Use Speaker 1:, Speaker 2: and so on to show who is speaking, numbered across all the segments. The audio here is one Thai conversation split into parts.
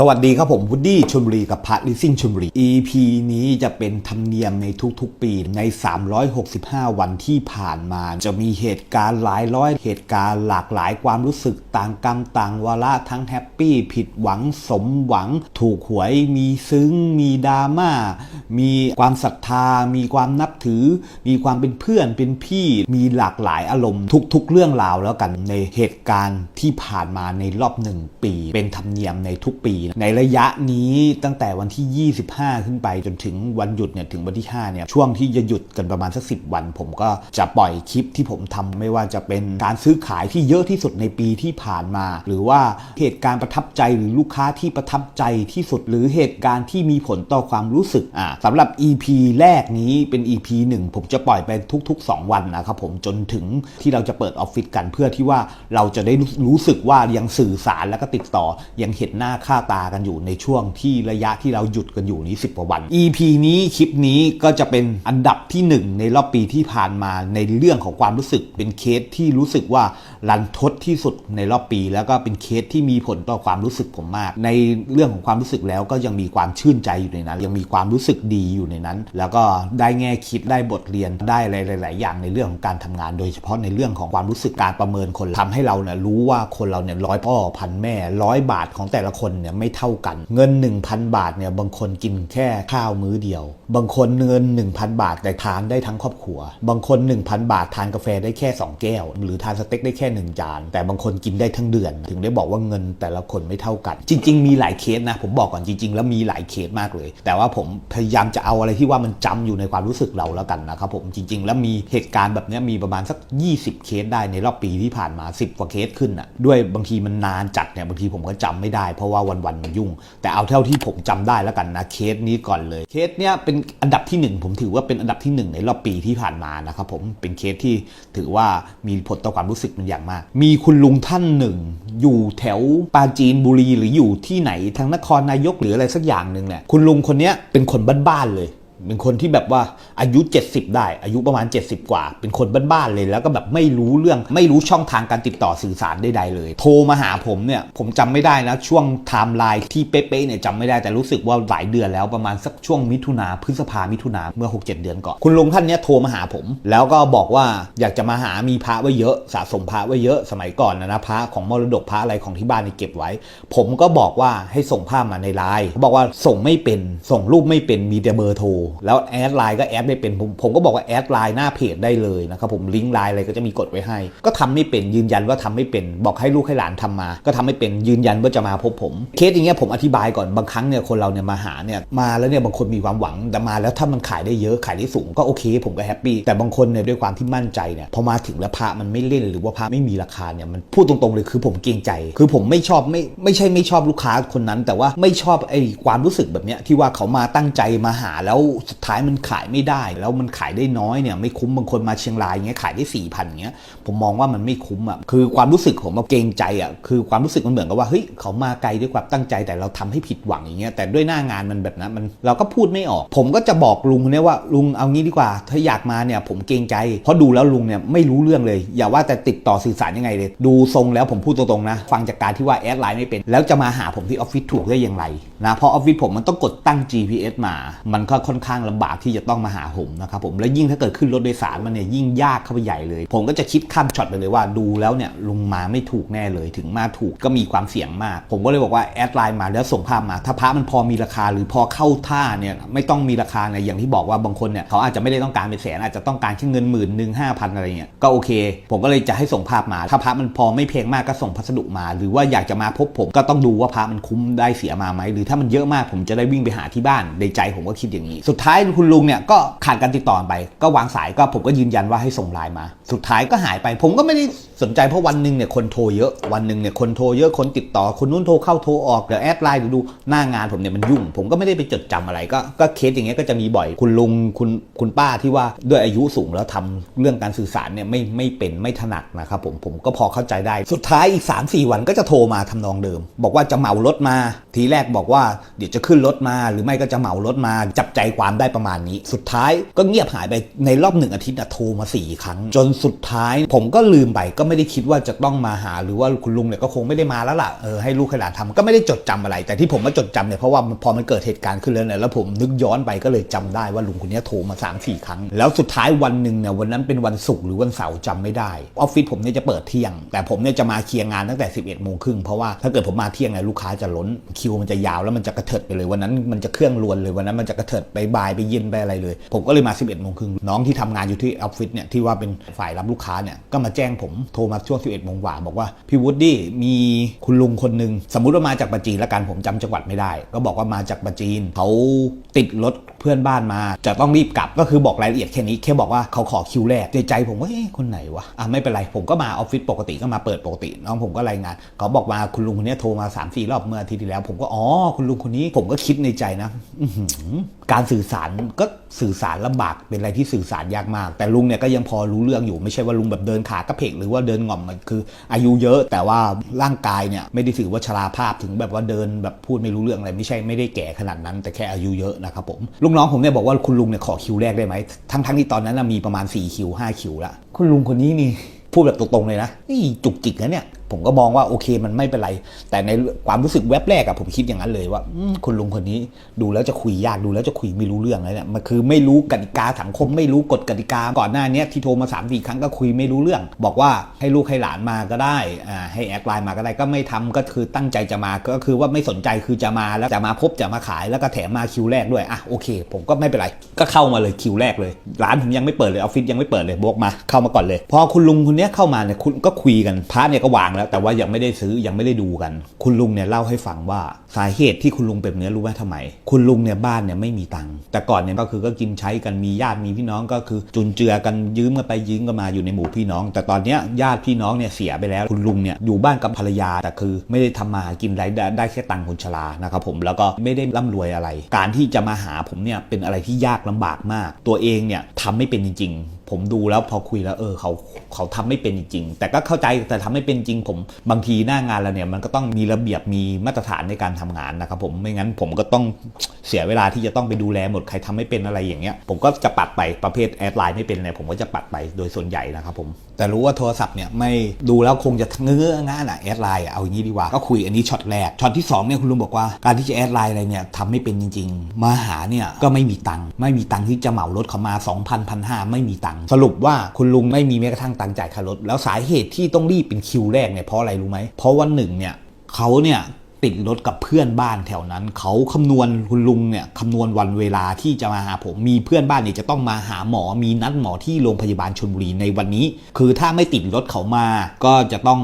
Speaker 1: สวัสดีครับผมวูดดี้ชลบุรีกับพาร์ทลิซิ่งชลบุรี EP นี้จะเป็นธรรมเนียมในทุกๆ ปีใน 365 วันที่ผ่านมา จะมีเหตุการณ์หลายร้อย เหตุการณ์หลากหลายความรู้สึกต่างกรรมต่างวาระทั้งแฮปปี้ผิดหวังสมหวัง ถูกหวยมีซึ้ง มีดราม่า มีความศรัทธา มีความนับถือ มีความเป็นเพื่อนเป็นพี่ มีหลากหลายอารมณ์ทุกๆ เรื่องราวแล้วกันในเหตุการณ์ที่ผ่านมาในรอบหนึ่งปี เป็นธรรมเนียมในทุกปีในระยะนี้ตั้งแต่วันที่ 25 ขึ้นไปจนถึงวันหยุดเนี่ยถึงวันที่ 5 เนี่ย ช่วงที่จะหยุดกันประมาณสักสิวัน ผมก็จะปล่อยคลิปที่ผมทำไม่ว่าจะเป็นการซื้อขายที่เยอะที่สุดในปีที่ผ่านมา หรือว่าเหตุการณ์ประทับใจหรือลูกค้าที่ประทับใจที่สุด หรือเหตุการณ์ที่มีผลต่อความรู้สึกอ่าสำหรับ EP แรกนี้เป็น EP 1 ผมจะปล่อยไปทุก ๆ 2 วันนะครับผมจนถึงที่เราจะเปิดออฟฟิศกันเพื่อที่ว่าเราจะได้รู้สึกว่ายังสื่อสารแล้วก็ติดต่อยังเห็นหน้าค่าตากันอยู่ในช่วงที่ระยะที่เราหยุดกันอยู่นี้ 10กว่าวัน EP นี้คลิปนี้ก็จะเป็นอันดับที่ 1 ในรอบปีที่ผ่านมาในเรื่องของความรู้สึกเป็นเคสที่รู้สึกว่ารันทดที่สุดในรอบปี แล้วก็เป็นเคสที่มีผลต่อความรู้สึกผมมาก ในเรื่องของความรู้สึกแล้วก็ยังมีความชื่นใจอยู่ในนั้น ยังมีความรู้สึกดีอยู่ในนั้น แล้วก็ได้แง่คิดได้บทเรียนได้อะไรหลาย ๆ อย่างในเรื่องของการทำงาน โดยเฉพาะในเรื่องของความรู้สึกการประเมินคนทำให้เราเนี่ยรู้ว่าคนเราเนี่ยร้อยพ่อพันแม่ร้อยบาทของแต่ละคนเนี่ยไม่เท่ากัน เงิน 1,000 บาทเนี่ยบางคนกินแค่ข้าวมื้อเดียว บางคนเงิน 1,000 บาทแต่ทานได้ทั้งครอบครัว บางคน 1,000 บาททานกาแฟได้แค่ 2 แก้ว หรือทานสเต็กได้แค่ 1 จาน แต่บางคนกินได้ทั้งเดือน ถึงได้บอกว่าเงินแต่ละคนไม่เท่ากัน จริง ๆ มีหลายเคสนะ ผมบอกก่อนจริง ๆ แล้วมีหลายเคสมากเลย แต่ว่าผมพยายามจะเอาอะไรที่ว่ามันจำอยู่ในความรู้สึกเราแล้วกันนะครับผมจริง ๆ แล้วมีเหตุการณ์แบบนี้มีประมาณสัก 20 เคสได้ในรอบปีที่ผ่านมา 10 กว่าเคสขึ้นอะด้วยบางทีมันนานจัดเนี่ยบางทีผมก็จำไม่ได้เพราะว่าวันๆมันยุ่ง แต่เอาเท่าที่ผมจำได้แล้วกันนะเคสนี้ก่อนเลยเคสเนี้ยเป็นอันดับที่หนึ่งผมถือว่าเป็นอันดับที่หนึ่งในรอบปีที่ผ่านมานะครับผมเป็นเคสที่ถือว่ามีผลต่อความรู้สึกมันอย่างมาก มีคุณลุงท่านหนึ่ง อยู่แถวปราจีนบุรีหรืออยู่ที่ไหนทางนครนายกหรืออะไรสักอย่างหนึ่งเนี่ยคุณลุงคนเนี้ยเป็นคนบ้านๆเลย เป็นคนที่แบบว่าอายุ 70 ได้ อายุประมาณ 70 กว่า เป็นคนบ้านๆเลยแล้วก็แบบไม่รู้เรื่องไม่รู้ช่องทางการติดต่อสื่อสารใดๆเลย โทรมาหาผมเนี่ย ผมจำไม่ได้นะ ช่วงไทม์ไลน์ที่เป๊ะๆเนี่ยจำไม่ได้แต่รู้สึกว่าหลายเดือนแล้วประมาณสักช่วงมิถุนาพฤษภามิถุนาเมื่อ 6-7 เดือนก่อน คุณลุงท่านเนี้ยโทรมาหาผม แล้วก็บอกว่าอยากจะมาหามีพระไว้เยอะสะสมพระไว้เยอะสมัยก่อนนะนะพระของมรดกพระอะไรของที่บ้านนี่เก็บไว้ ผมก็บอกว่าให้ส่งภาพมาในไลน์เขาบอกว่าส่งไม่เป็นส่งรูปไม่เป็นมีแต่เบอร์โทรแล้วแอดไลน์ก็แอดไม่เป็นผมผมก็บอกว่าแอดไลน์หน้าเพจได้เลยนะครับผมลิงก์ไลน์อะไรก็จะมีกดไว้ให้ ก็ทำไม่เป็นยืนยันว่าทำไม่เป็น บอกให้ลูกให้หลานทำมา ก็ทำไม่เป็นยืนยันว่าจะมาพบผมเคสอย่างเงี้ยผมอธิบายก่อนบางครั้งเนี่ยคนเราเนี่ยมาหาเนี่ยมาแล้วเนี่ยบางคนมีความหวังแต่มาแล้วถ้ามันขายได้เยอะขายได้สูงก็โอเค ผมก็แฮปปี้แต่บางคนเนี่ยด้วยความที่มั่นใจเนี่ยพอมาถึงแล้วพระมันไม่เล่นหรือว่าพระไม่มีราคาเนี่ยมันพูดตรงๆเลยคือผมเกรงใจ คือผมไม่ชอบไม่ไม่ใช่ไม่ชอบลูกค้าคนนั้น แต่ว่าไม่ชอบไอ้ความรู้สึกแบบเนี้ยที่ว่าเขามาตั้งใจมาหาแล้วสุดท้ายมันขายไม่ได้ แล้วมันขายได้น้อยเนี่ยไม่คุ้มบางคนมาเชียงรายเงี้ยขายได้สี่พันเงี้ยผมมองว่ามันไม่คุ้มอะคือความรู้สึกผมมาเกรงใจอะคือความรู้สึกมันเหมือนกับว่าเฮ้ยเขามาไกลด้วยความตั้งใจแต่เราทำให้ผิดหวังอย่างเงี้ยแต่ด้วยหน้างานมันแบบนั้นมันเราก็พูดไม่ออก ผมก็จะบอกลุงคนเนี้ยว่าลุงเอางี้ดีกว่า ถ้าอยากมาเนี่ยผมเกรงใจ เพราะดูแล้วลุงเนี่ยไม่รู้เรื่องเลย อย่าว่าแต่ติดต่อสื่อสารยังไงเลย ดูทรงแล้วผมพูดตรงๆนะ ฟังจากการที่ว่าแอดไลน์ไม่เป็น แล้วจะมาหาผมที่ออฟฟิศถูกได้อย่างไรนะเพราะออฟฟิศผมมันต้องกดตั้ง GPS มา มันก็ค่อนข้างลำบากที่จะต้องมาหาผมนะครับผมและยิ่งถ้าเกิดขึ้นรถโดยสารมันเนี่ยยิ่งยากเข้าไปใหญ่เลย ผมก็จะคิดข้ามช็อตไปเลยว่าดูแล้วเนี่ยลุงมาไม่ถูกแน่เลยถึงมาถูกก็มีความเสี่ยงมาก ผมก็เลยบอกว่าแอดไลน์มาแล้วส่งภาพมา ถ้าพระมันพอมีราคาหรือพอเข้าท่าเนี่ยไม่ต้องมีราคาเนี่ยอย่างที่บอกว่าบางคนเนี่ยเขาอาจจะไม่ได้ต้องการเป็นแสนอาจจะต้องการแค่เงินหมื่นหนึ่งห้าพันอะไรเงี้ยก็โอเค ผมก็เลยจะให้ส่งภาพมา ถ้าพระมันพอไม่แพงมากก็ส่งพัสดุมา หรือว่าอยากจะมาพบผมก็ต้องดูว่าพระมันคุ้มได้เสียมาไหมหรือถ้ามันเยอะมากผมจะได้วิ่งไปหาที่บ้านในใจผมก็คิดอย่างนี้สุดท้ายคุณลุงเนี่ยก็ขาดการติดต่อไป ก็วางสายก็ผมก็ยืนยันว่าให้ส่งไลน์มา สุดท้ายก็หายไป ผมก็ไม่ได้สนใจเพราะวันหนึ่งเนี่ยคนโทรเยอะวันหนึ่งเนี่ยคนโทรเยอะคนติดต่อคนนู้นโทรเข้าโทรออกเดี๋ยวแอดไลน์เดี๋ยวดูหน้างานผมเนี่ยมันยุ่ง ผมก็ไม่ได้ไปจดจำอะไรก็ก็เคสอย่างเงี้ยก็จะมีบ่อยคุณลุงคุณคุณป้าที่ว่าด้วยอายุสูงแล้วทำเรื่องการสื่อสารเนี่ยไม่ไม่เป็นไม่ถนัดนะครับผมผมก็พอเข้าใจได้ สุดท้ายอีก 3 4 วันก็จะโทรมาทำนองเดิม บอกว่าจะเหมารถมา ทีแรกบอกว่าเดี๋ยวจะขึ้นรถมา หรือไม่ก็จะเหมารถมาจับใจความามได้ประมาณนี้ สุดท้ายก็เงียบหายไปในรอบหนึ่งอาทิตย์อะโทรมาสี่ครั้ง จนสุดท้าย ผมก็ลืมไปก็ไม่ได้คิดว่าจะต้องมาหาหรือว่าคุณลุงเนี่ยก็คงไม่ได้มาแล้วล่ะเออให้ลูกให้หลานทำก็ไม่ได้จดจำอะไร แต่ที่ผมมาจดจำเนี่ยเพราะว่าพอมันเกิดเหตุการณ์ขึ้นแล้วเนี่ยแล้วผมนึกย้อนไปก็เลยจำได้ว่าลุงคนนี้โทรมา3ามสี่ครั้ง แล้วสุดท้ายวันหนึ่งเนี่ยวันนั้นเป็นวันศุกร์หรือวันเสาร์จำไม่ได้ออฟฟิศผมเนี่ยจะเปิดเที่ยง แต่ผมเนี่ยจะมาเคลียร์งานตั้งแต่ 11โมงครึ่งเพราะว่าถ้าเกิดผมมาเที่ยงเนี่ยลูกค้าจะล้นคิวมันจะยาวแล้วมันจะกระเถิดไปเลยวันนั้นมันจะเครื่องรวนเลยวันนั้นมันจะกระเถิดไปบายไปเย็นไปอะไรเลย ผมก็เลยมา 11โมงครึ่งน้องที่ทำงานอยู่ที่ออฟฟิศเนี่ยที่ว่าเป็นฝ่ายรับลูกค้าเนี่ยก็มาแจ้งผมโทรมาช่วง 11โมงกว่าบอกว่าพี่วูดดี้มีคุณลุงคนหนึ่งสมมุติว่ามาจากปัจจีนละกันผมจำจังหวัดไม่ได้ ก็บอกว่ามาจากปัจจีนเขาติดรถเพื่อนบ้านมา จะต้องรีบกลับก็คือบอกรายละเอียดแค่นี้แค่บอกว่าเขาขอคิวแรกใจใจผมว่าเอ๊ะคนไหนวะอะไม่เป็นไรผมก็มาออฟฟิศปกติก็มาเปิดปกติ น้องผมก็รายงานเขาบอกมาคุณลุงคนนี้โทรมา3ามสี่รอบเมื่ออาทิตย์ที่แล้ว ผมก็อ๋อคุณลุงคนนี้ผมก็คิดในใจนะอื้อหือสื่อสารก็สื่อสารลำบากเป็นอะไรที่สื่อสารยากมาก แต่ลุงเนี่ยก็ยังพอรู้เรื่องอยู่ไม่ใช่ว่าลุงแบบเดินขากระเพกหรือว่าเดินง่อมมันคือ อายุเยอะแต่ว่าร่างกายเนี่ยไม่ได้ถือว่าชราภาพถึงแบบว่าเดินแบบพูดไม่รู้เรื่องอะไรไม่ใช่ไม่ได้แก่ขนาดนั้น แต่แค่อายุเยอะนะครับผมลูกน้องผมเนี่ยบอกว่าคุณลุงเนี่ยขอคิวแรกได้ไหมทั้งทั้งที่ตอนนั้นนะมีประมาณ4คิว5คิวละคุณลุงคนนี้นี่พูดแบบตรงๆเลยนะนี่จุกจิกนะเนี่ย ผมก็มองว่าโอเคมันไม่เป็นไร แต่ในความรู้สึกแวบแรกอะผมคิดอย่างนั้นเลยว่าคุณลุงคนนี้ดูแล้วจะคุยยากดูแล้วจะคุยไม่รู้เรื่องเลยเนี่ยมันคือไม่รู้กติกาสังคมไม่รู้กฎกติกาก่อนหน้านี้ที่โทรมา3ามสี่ครั้งก็คุยไม่รู้เรื่อง บอกว่าให้ลูกให้หลานมาก็ได้อ่าให้แอดไลน์มาก็ได้ก็ไม่ทำก็คือตั้งใจจะมาก็คือว่าไม่สนใจคือจะมาแล้วจะมาพบจะมาขายแล้วก็แถมมาคิวแรกด้วยอะโอเค ผมก็ไม่เป็นไรก็เข้ามาเลยคิวแรกเลยร้านผมยังไม่เปิดเลยออฟฟิศยังไม่เปิดเลยบอกมาเข้ามาก่อนเลย พอคุณลุงคนนี้เข้ามาเนี่ยคุณก็คุยกันพระเนี่ยก็วางแล้วแต่ว่ายังไม่ได้ซื้อยังไม่ได้ดูกัน คุณลุงเนี่ยเล่าให้ฟังว่าสาเหตุที่คุณลุงเป็นแบบนี้อรู้ไหมทำไม คุณลุงเนี่ยบ้านเนี่ยไม่มีตังค์แต่ก่อนเนี่ยก็คือก็กินใช้กันมีญาติมีพี่น้องก็คือจุนเจือกันยืมกันไปยืมกันมาอยู่ในหมู่พี่น้อง แต่ตอนเนี้ยญาติพี่น้องเนี่ยเสียไปแล้ว คุณลุงเนี่ยอยู่บ้านกับภรรยาแต่คือ ไม่ได้ทำมาหากินไรายได้ได้แค่ตังค์คนชรานะครับผมแล้วก็ไม่ได้ร่ำรวยอะไร การที่จะมาหาผมเนี่ยเป็นอะไรที่ยากลำบากมาก ตัวเองเนี่ยทำไม่เป็นจริง ผมดูแล้วพอคุยแล้วเออเขาเขาทำไม่เป็นจริง แต่ก็เข้าใจแต่ทำไม่เป็นจริง ผมบางทีหน้างานเราเนี่ยมันก็ต้องมีระเบียบมีมาตรฐานในการทำงานนะครับผมไม่งั้นผมก็ต้องเสียเวลาที่จะต้องไปดูแลหมดใครทำไม่เป็นอะไรอย่างเงี้ยผมก็จะปัดไปประเภทแอดไลน์ไม่เป็นอะไรผมก็จะปัดไปโดยส่วนใหญ่นะครับผม แต่รู้ว่าโทรศัพท์เนี่ยไม่ดูแล้วคงจะเงื้องานอะแอดไลน์เอาอย่างนี้ดีกว่าก็คุยอันนี้ช็อตแรกช็อตที่สองเนี่ยคุณลุงบอกว่าการที่จะแอดไลน์อะไรเนี่ยทำไม่เป็นจริง ๆ มาหาเนี่ยก็ไม่มีตังค์ไม่มีตังค์ที่จะเหมารถเขามา 2,000พันห้าไม่มีตังค์สรุปว่าคุณลุงไม่มีแม้กระทั่งตังค์จ่ายค่ารถแล้วสาเหตุที่ต้องรีบเป็นคิวแรกเนี่ยเพราะอะไรรู้ไหมเพราะวันหนึ่งเนี่ยเขาเนี่ย ติดรถกับเพื่อนบ้านแถวนั้น เขาคำนวณคุณลุงเนี่ยคำนวณวันเวลาที่จะมาหาผมมีเพื่อนบ้านเนี่ยจะต้องมาหาหมอมีนัดหมอที่โรงพยาบาลชลบุรีในวันนี้ คือถ้าไม่ติดรถเขามา ก็จะต้อง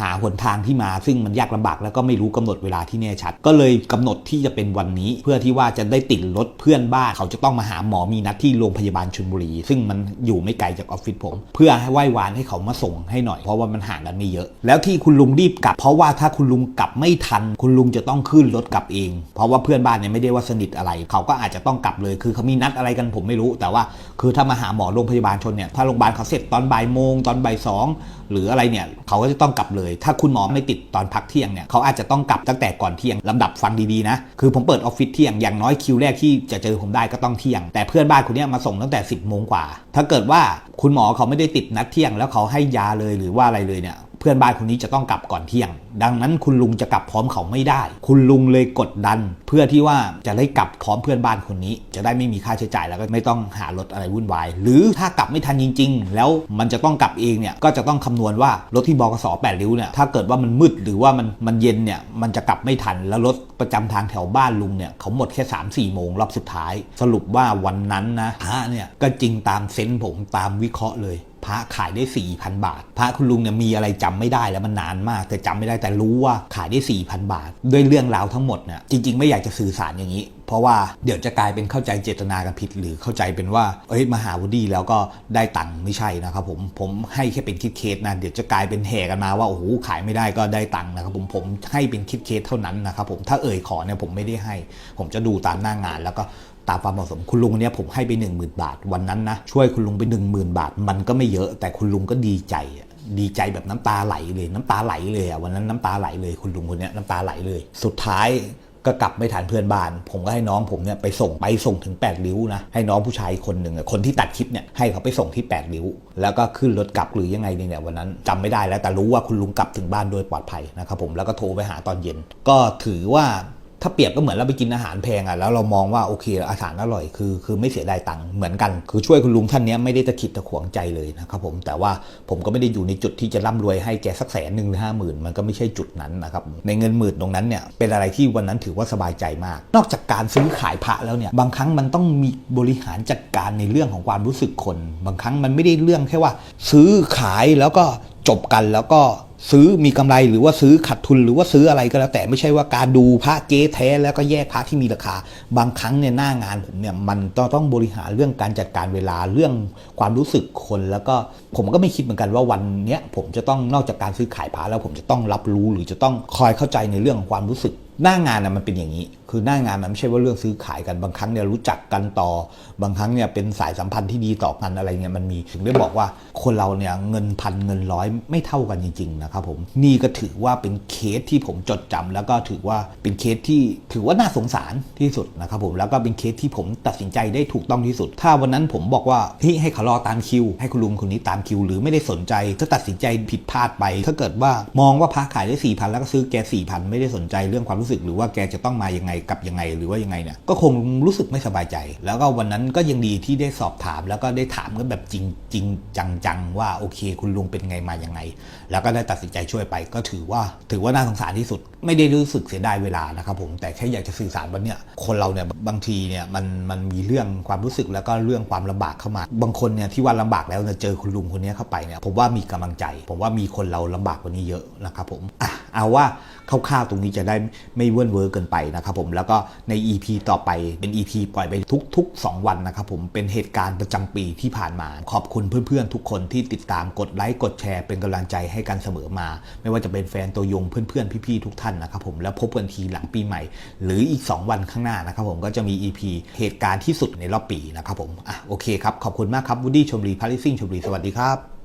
Speaker 1: หาหนทางที่มา ซึ่งมันยากลำบากแล้วก็ไม่รู้กำหนดเวลาที่แน่ชัด ก็เลยกำหนดที่จะเป็นวันนี้ เพื่อที่ว่าจะได้ติดรถเพื่อนบ้าน เขาจะต้องมาหาหมอมีนัดที่โรงพยาบาลชลบุรี ซึ่งมันอยู่ไม่ไกลจากออฟฟิศผม เพื่อให้ไหว้วานให้เขามาส่งให้หน่อยเพราะว่ามันห่างกันไม่เยอะ แล้วที่คุณลุงรีบกลับ เพราะว่าถ้าคุณลุงกลับไม่ทันคุณลุงจะต้องขึ้นรถกลับเอง เพราะว่าเพื่อนบ้านเนี่ยไม่ได้ว่าสนิทอะไร เขาก็อาจจะต้องกลับเลย คือเขามีนัดอะไรกันผมไม่รู้ แต่ว่าคือถ้ามาหาหมอโรงพยาบาลชนเนี่ย ถ้าโรงพยาบาลเขาเสร็จตอนบ่ายโมงตอนบ่ายสองหรืออะไรเนี่ย เขาก็จะต้องกลับเลย ถ้าคุณหมอไม่ติดตอนพักเที่ยงเนี่ย เขาอาจจะต้องกลับตั้งแต่ก่อนเที่ยงลำดับฟังดีๆนะ คือผมเปิดออฟฟิศเที่ยง อย่างน้อยคิวแรกที่จะเจอผมได้ก็ต้องเที่ยง แต่เพื่อนบ้านคนเนี้ยมาส่งตั้งแต่ 10บโมงกว่า ถ้าเกิดว่าคุณหมอเขาไม่ได้ติดนัดเที่ยง แล้วเขาให้ยาเลยหรือว่าอะไรเลยเนี่ย เพื่อนบ้านคนนี้จะต้องกลับก่อนเที่ยง ดังนั้นคุณลุงจะกลับพร้อมเขาไม่ได้ คุณลุงเลยกดดัน เพื่อที่ว่าจะได้กลับพร้อมเพื่อนบ้านคนนี้ จะได้ไม่มีค่าใช้จ่ายแล้วก็ไม่ต้องหารถอะไรวุ่นวาย หรือถ้ากลับไม่ทันจริง ๆ แล้วมันจะต้องกลับเองเนี่ยก็จะต้องคำนวณว่ารถที่บกสแปดริ้วเนี่ยถ้าเกิดว่ามันมืดหรือว่ามันมันเย็นเนี่ยมันจะกลับไม่ทันแล้วรถประจำทางแถวบ้านลุงเนี่ยเขาหมดแค่3 4โมงรอบสุดท้าย สรุปว่าวันนั้นนะพระเนี่ยก็จริงตามเซนส์ผมตามวิเคราะห์เลย ระขายได้ 4,000 บาท พระคุณลุงเนี่ยมีอะไรจำไม่ได้แล้วมันนานมาก แต่จำไม่ได้แต่รู้ว่าขายได้ 4,000 บาท ด้วยเรื่องราวทั้งหมดเนี่ยจริง ๆ ไม่อยากจะสื่อสารอย่างนี้ เพราะว่าเดี๋ยวจะกลายเป็นเข้าใจเจตนากันผิด หรือเข้าใจเป็นว่าเอ้ยมหาวูดดี้แล้วก็ได้ตังค์ไม่ใช่นะครับผมผมให้แค่เป็นคิดเคสนะเดี๋ยวจะกลายเป็นแห่กันมาว่าโอ้โหขายไม่ได้ก็ได้ตังค์นะครับผมผมให้เป็นคิดเคสเท่านั้นนะครับผมถ้าเอ่ยขอเนี่ยผมไม่ได้ให้ ผมจะดูตามหน้างานแล้วก็ ตามความเหมาะสมคุณลุงเนี่ยผมให้ไป 1 0,000 บาทวันนั้นนะช่วยคุณลุงไป 1 0,000 บาท มันก็ไม่เยอะแต่คุณลุงก็ดีใจดีใจแบบน้ำตาไหลเลยน้ำตาไหลเลยอะวันนั้นน้ำตาไหลเลยคุณลุงคนนี้น้ำตาไหลเลย สุดท้ายก็กลับไม่ทันเพื่อนบ้าน ผมก็ให้น้องผมเนี่ยไปส่งไปส่งถึง8ริ้วนะให้น้องผู้ชายคนหนึ่งคนที่ตัดคลิปเนี่ยให้เขาไปส่งที่8ริ้ว แล้วก็ขึ้นรถกลับหรือยังไงเนี่ยวันนั้นจำไม่ได้แล้วแต่รู้ว่าคุณลุงกลับถึงบ้านโดยปลอดภัยนะครับผมแล้วก็โทรไปหาตอนเย็น ก็ถือว่า ถ้าเปรียบก็เหมือนเราไปกินอาหารแพงอะแล้วเรามองว่าโอเคอาหารอร่อยคือคือไม่เสียดายตังค์เหมือนกัน คือช่วยคุณลุงท่านนี้ไม่ได้ตะขิดตะขวงใจเลยนะครับผมแต่ว่าผมก็ไม่ได้อยู่ในจุดที่จะร่ำรวยให้แกสักแสนหนึ่งหรือห้าหมื่นมันก็ไม่ใช่จุดนั้นนะครับในเงินหมื่นตรงนั้นเนี่ยเป็นอะไรที่วันนั้นถือว่าสบายใจมาก นอกจากการซื้อขายพระแล้วเนี่ยบางครั้งมันต้องมีบริหารจัดการในเรื่องของความรู้สึกคน บางครั้งมันไม่ได้เรื่องแค่ว่า ซื้อขายแล้วก็จบกันแล้วก็ ซื้อมีกำไรหรือว่าซื้อขาดทุนหรือว่าซื้ออะไรก็แล้ว แต่ไม่ใช่ว่าการดูพระเก๊แท้แล้วก็แยกพระที่มีราคา บางครั้งเนี่ยหน้างานผมเนี่ยมันต้องต้องบริหารเรื่องการจัดการเวลาเรื่องความรู้สึกคนแล้วก็ผมก็ไม่คิดเหมือนกันว่าวันเนี้ยผมจะต้องนอกจากการซื้อขายพระแล้วผมจะต้องรับรู้หรือจะต้องคอยเข้าใจในเรื่องของความรู้สึก หน้างานนะมันเป็นอย่างนี้ คือหน้างานมันไม่ใช่ว่าเรื่องซื้อขายกันบางครั้งเนี่ยรู้จักกันต่อ บางครั้งเนี่ยเป็นสายสัมพันธ์ที่ดีต่อกันอะไรเงี้ยมันมีถึงได้บอกว่าคนเราเนี่ยเงินพันเงินร้อยไม่เท่ากันจริงๆนะครับผมนี่ก็ถือว่าเป็นเคสที่ผมจดจำแล้วก็ถือว่าเป็นเคสที่ถือว่าน่าสงสารที่สุดนะครับผมแล้วก็เป็นเคสที่ผมตัดสินใจได้ถูกต้องที่สุด ถ้าวันนั้นผมบอกว่าเฮ้ยให้เขารอตามคิว ให้คุณลุงคนนี้ตามคิว หรือไม่ได้สนใจถ้าตัดสินใจผิดพลาดไป ถ้าเกิดว่ามองว่าพระขายได้สี่พันแล้วก็ซื้อแกสี่พันไม่ได้สนใจเรื่องความรู้้สึกหรือว่าแกจะต้องมายังไงกลับยังไงหรือว่ายังไงเนี่ยก็คงรู้สึกไม่สบายใจ แล้วก็วันนั้นก็ยังดีที่ได้สอบถาม แล้วก็ได้ถามกันแบบจริงจริงจังๆว่าโอเค คุณลุงเป็นไงมายังไง แล้วก็ได้ตัดสินใจช่วยไป ก็ถือว่าถือว่าน่าสงสารที่สุด ไม่ได้รู้สึกเสียดายเวลานะครับผมแต่แค่อยากจะสื่อสารว่าเนี่ยคนเราเนี่ยบางทีเนี่ยมันมันมีเรื่องความรู้สึกแล้วก็เรื่องความลำบากเข้ามา บางคนเนี่ยที่ว่าลำบากแล้วเนี่ยเจอคุณลุงคนนี้เข้าไปเนี่ยผมว่ามีกำลังใจ ผมว่ามีคนเราลำบากกว่านี้เยอะนะครับผมอะเอาว่าคร่าวๆตรงนี้จะได้ไม่เวิ้นเวอร์เกินไปนะครับผมแล้วก็ใน EP ต่อไปเป็น EP ปล่อยไปทุก ๆ 2 วันนะครับผมเป็นเหตุการณ์ประจำปีที่ผ่านมา ขอบคุณเพื่อนๆ ทุกคนที่ติดตามกดไลค์กดแชร์เป็นกำลังใจให้กันเสมอมา ไม่ว่าจะเป็นแฟนตัวยงเพื่อนๆ พี่ๆ ทุกท่านนะครับผมแล้วพบกันทีหลังปีใหม่ หรืออีก 2 วันข้างหน้านะครับผมก็จะมี EP เหตุการณ์ที่สุดในรอบปีนะครับผมอะโอเคครับขอบคุณมากครับวูดดี้ชมรีพาริซิ่งชมรีสวัสดีครับ